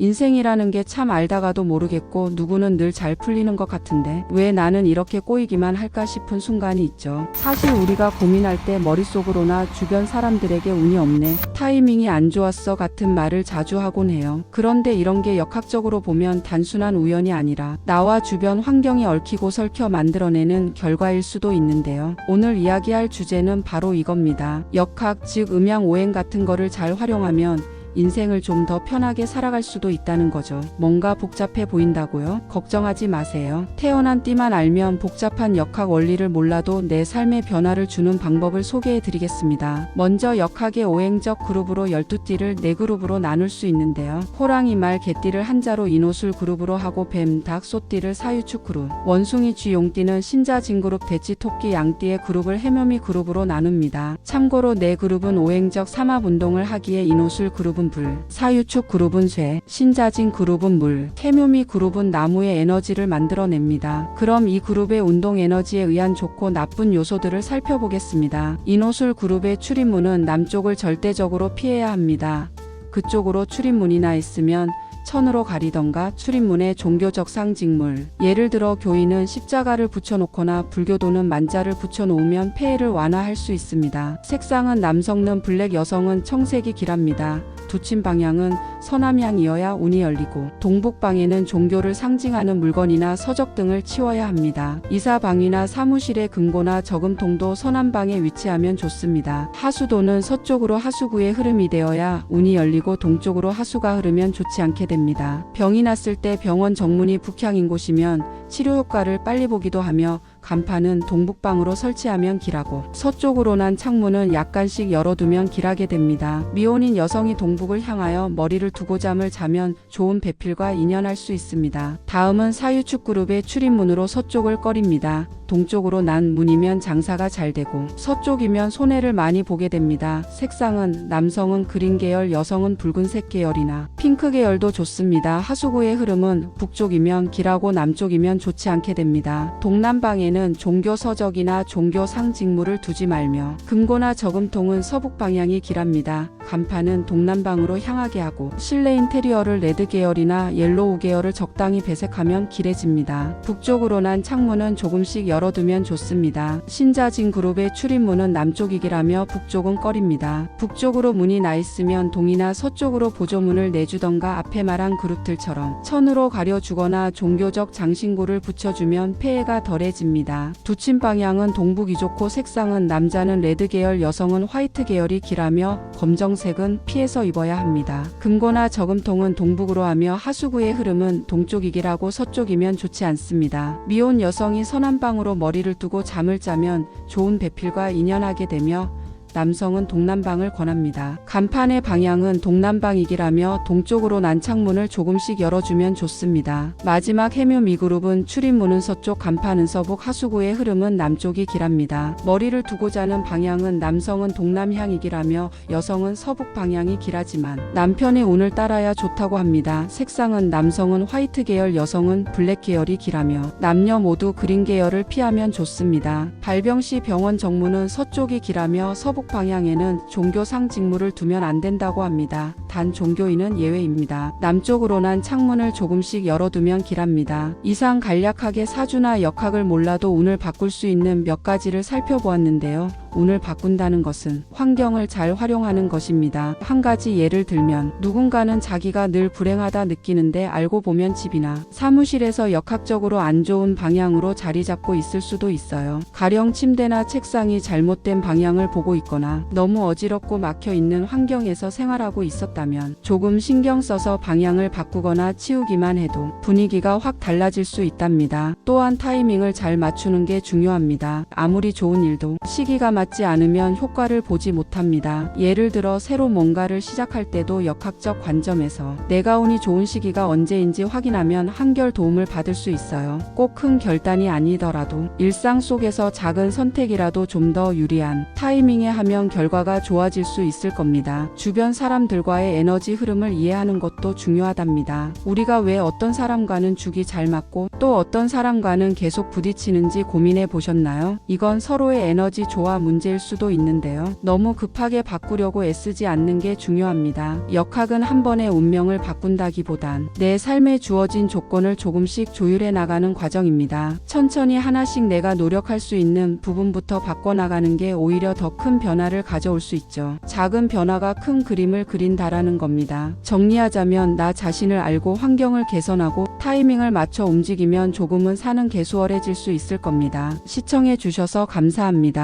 인생이라는 게 참 알다가도 모르겠고 누구는 늘 잘 풀리는 것 같은데 왜 나는 이렇게 꼬이기만 할까 싶은 순간이 있죠. 사실 우리가 고민할 때 머릿속으로나 주변 사람들에게 운이 없네, 타이밍이 안 좋았어 같은 말을 자주 하곤 해요. 그런데 이런 게 역학적으로 보면 단순한 우연이 아니라 나와 주변 환경이 얽히고 설켜 만들어내는 결과일 수도 있는데요. 오늘 이야기할 주제는 바로 이겁니다. 역학, 즉 음양 오행 같은 거를 잘 활용하면 인생을 좀 더 편하게 살아갈 수도 있다는 거죠. 뭔가 복잡해 보인다고요? 걱정하지 마세요. 태어난 띠만 알면 복잡한 역학 원리를 몰라도 내 삶에 변화를 주는 방법을 소개해 드리겠습니다. 먼저 역학의 오행적 그룹으로 12띠를 4그룹으로 나눌 수 있는데요. 호랑이 말 개띠를 한자로 인호술 그룹으로 하고 뱀, 닭, 소띠를 사유축 그룹, 원숭이 쥐 용띠는 신자 진그룹 대치 토끼 양띠의 그룹을 해묘미 그룹으로 나눕니다. 참고로 네 그룹은 오행적 삼합 운동을 하기에 인호술 그룹 은 불, 사유축 그룹은 쇠, 신자진 그룹은 물, 해묘미 그룹은 나무의 에너지를 만들어냅니다. 그럼 이 그룹의 운동 에너지에 의한 좋고 나쁜 요소들을 살펴보겠습니다. 인호술 그룹의 출입문은 남쪽을 절대적으로 피해야 합니다. 그쪽으로 출입문이나 있으면 천으로 가리던가 출입문에 종교적 상징물 예를 들어 교인은 십자가를 붙여놓거나 불교도는 만자를 붙여놓으면 폐해를 완화할 수 있습니다. 색상은 남성은 블랙 여성은 청색이 길합니다. 두침 방향은 서남향이어야 운이 열리고 동북방에는 종교를 상징하는 물건이나 서적 등을 치워야 합니다. 이사방이나 사무실의 금고나 저금통도 서남방에 위치하면 좋습니다. 하수도는 서쪽으로 하수구의 흐름이 되어야 운이 열리고 동쪽으로 하수가 흐르면 좋지 않게 됩니다. 병이 났을 때 병원 정문이 북향인 곳이면 치료 효과를 빨리 보기도 하며 간판은 동북방으로 설치하면 길하고 서쪽으로 난 창문은 약간씩 열어두면 길하게 됩니다. 미혼인 여성이 동북을 향하여 머리를 두고 잠을 자면 좋은 배필과 인연할 수 있습니다. 다음은 사유축 그룹의 출입문으로 서쪽을 꺼립니다. 동쪽으로 난 문이면 장사가 잘 되고 서쪽이면 손해를 많이 보게 됩니다. 색상은 남성은 그린 계열, 여성은 붉은색 계열이나 핑크 계열도 좋습니다. 하수구의 흐름은 북쪽이면 길하고 남쪽이면 좋지 않게 됩니다. 동남방에 는 종교 서적이나 종교 상징물을 두지 말며 금고나 저금통은 서북 방향이 길합니다. 간판은 동남방으로 향하게 하고 실내 인테리어를 레드 계열이나 옐로우 계열을 적당히 배색하면 길해집니다. 북쪽으로 난 창문은 조금씩 열어두면 좋습니다. 신자진 그룹의 출입문은 남쪽이기라며 북쪽은 꺼립니다. 북쪽으로 문이 나 있으면 동이나 서쪽으로 보조문을 내주던가 앞에 말한 그룹들처럼 천으로 가려주거나 종교적 장신구를 붙여주면 폐해가 덜해집니다. 두침 방향은 동북이 좋고 색상은 남자는 레드 계열 여성은 화이트 계열이 길하며 검정색은 피해서 입어야 합니다. 금고나 저금통은 동북으로 하며 하수구의 흐름은 동쪽이기라고 서쪽이면 좋지 않습니다. 미혼 여성이 서남방으로 머리를 두고 잠을 자면 좋은 배필과 인연하게 되며 남성은 동남방을 권합니다. 간판의 방향은 동남방이기라며 동쪽으로 난 창문을 조금씩 열어주면 좋습니다. 마지막 해묘 미그룹은 출입문은 서쪽, 간판은 서북, 하수구의 흐름은 남쪽이 길합니다. 머리를 두고 자는 방향은 남성은 동남향이기라며 여성은 서북 방향이 길하지만 남편의 운을 따라야 좋다고 합니다. 색상은 남성은 화이트 계열, 여성은 블랙 계열이 길하며 남녀 모두 그린 계열을 피하면 좋습니다. 발병 시 병원 정문은 서쪽이 길하며 서북 방향에는 종교 상징물을 두면 안 된다고 합니다. 단 종교인은 예외입니다. 남쪽으로 난 창문을 조금씩 열어두면 길합니다. 이상 간략하게 사주나 역학을 몰라도 운을 바꿀 수 있는 몇 가지를 살펴보았는데요. 운을 바꾼다는 것은 환경을 잘 활용하는 것입니다. 한 가지 예를 들면 누군가는 자기가 늘 불행하다 느끼는데 알고 보면 집이나 사무실에서 역학적으로 안 좋은 방향으로 자리 잡고 있을 수도 있어요. 가령 침대나 책상이 잘못된 방향을 보고 있거나 너무 어지럽고 막혀 있는 환경에서 생활하고 있었다 면 조금 신경 써서 방향을 바꾸거나 치우기만 해도 분위기가 확 달라질 수 있답니다. 또한 타이밍을 잘 맞추는 게 중요합니다. 아무리 좋은 일도 시기가 맞지 않으면 효과를 보지 못합니다. 예를 들어 새로 뭔가를 시작할 때도 역학적 관점에서 내가 운이 좋은 시기가 언제인지 확인하면 한결 도움을 받을 수 있어요. 꼭 큰 결단이 아니더라도 일상 속에서 작은 선택이라도 좀 더 유리한 타이밍에 하면 결과가 좋아질 수 있을 겁니다. 주변 사람들과의 에너지 흐름을 이해하는 것도 중요하답니다. 우리가 왜 어떤 사람과는 죽이 잘 맞고 또 어떤 사람과는 계속 부딪히는지 고민해 보셨나요? 이건 서로의 에너지 조화 문제일 수도 있는데요. 너무 급하게 바꾸려고 애쓰지 않는 게 중요합니다. 역학은 한 번에 운명을 바꾼다기보단 내 삶에 주어진 조건을 조금씩 조율해 나가는 과정입니다. 천천히 하나씩 내가 노력할 수 있는 부분부터 바꿔 나가는 게 오히려 더 큰 변화를 가져올 수 있죠. 작은 변화가 큰 그림을 그린다라는 겁니다. 정리하자면 나 자신을 알고 환경을 개선하고 타이밍을 맞춰 움직이면 조금은 사는 개수월해질 수 있을 겁니다. 시청해 주셔서 감사합니다.